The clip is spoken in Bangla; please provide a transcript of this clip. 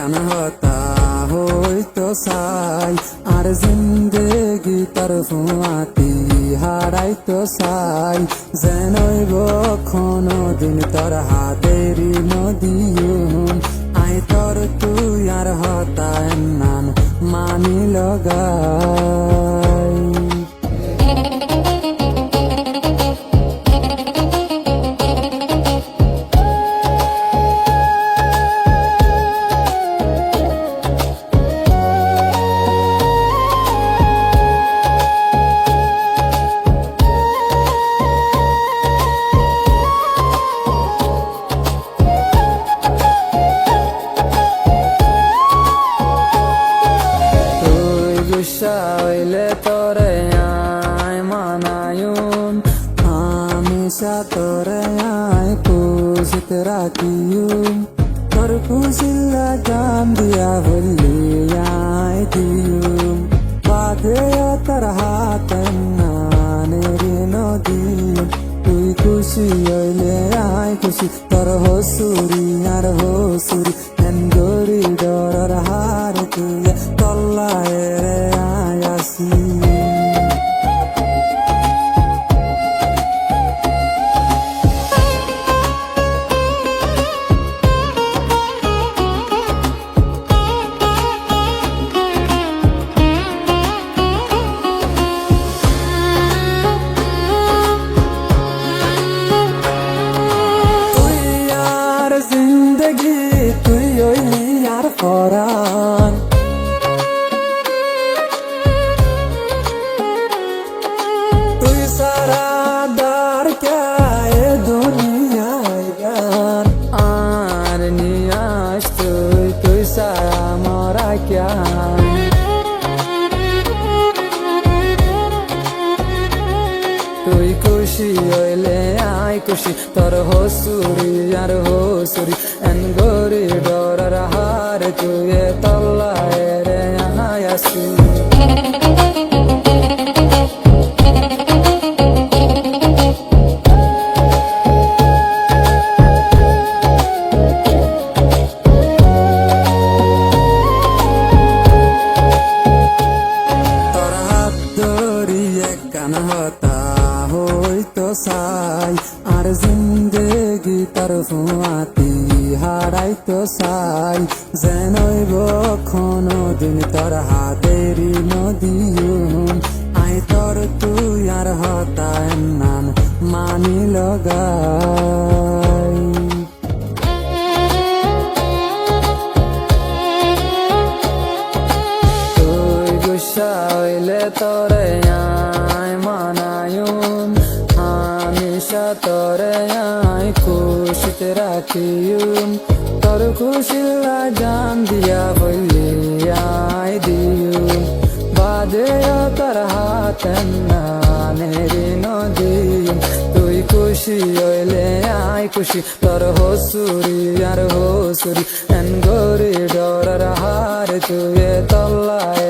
কেন হতা হইতো সাই, আর জিন্দেগি তার ফুয়াতি হারাইতো সাই। যেনইব কোনো দিন তোর হাতেরি নদীয়ন আই তোর তুই আর হতা নাম মানি লগা তোর খুশিল্লা গান দিয়া বললি আয় দিয়ুম বাদে তোর হাত নানের নদী তুই খুশি হইলে আয় খুশি তোর হসুরি আর হসুরি হেন গরি ডর হার তুই তল্লায় জিন্দগি তুই ওই আর ফরান তুই সারা দার কে দুনিয়ায় গান। আর নিয়াস তুই তুই সারা মরা ক্যা তুই খুশি হইলে আই খুশি, তোর হসুরি আর হসুরি। গরি ডরার হার তুই তল্লায় রে আসি তোর হাত ধরিয়ে কান হতা হইতো চাই আর জিন্দেগি তোর ফুয়াতি। হারাইতো চাই যেনইব কোনো দিন তোর হাতেরি নদীয়ুম আই তোর তুই আর হতায় নাম মানি লগাই। তুই গুসা তোরে আয় মানায়ুম হামেশা তোরে আয় রাখিয়ুম। তোর খুশিল্লা জান দিয়া বললি আয় দিয়ুম। বাদে তোর হাত নানের নদীম। তুই খুশি হইলে আয় খুশি, তোর হসুরি আর হসুরি। এন গরি ডরার হার তুই তল্লায়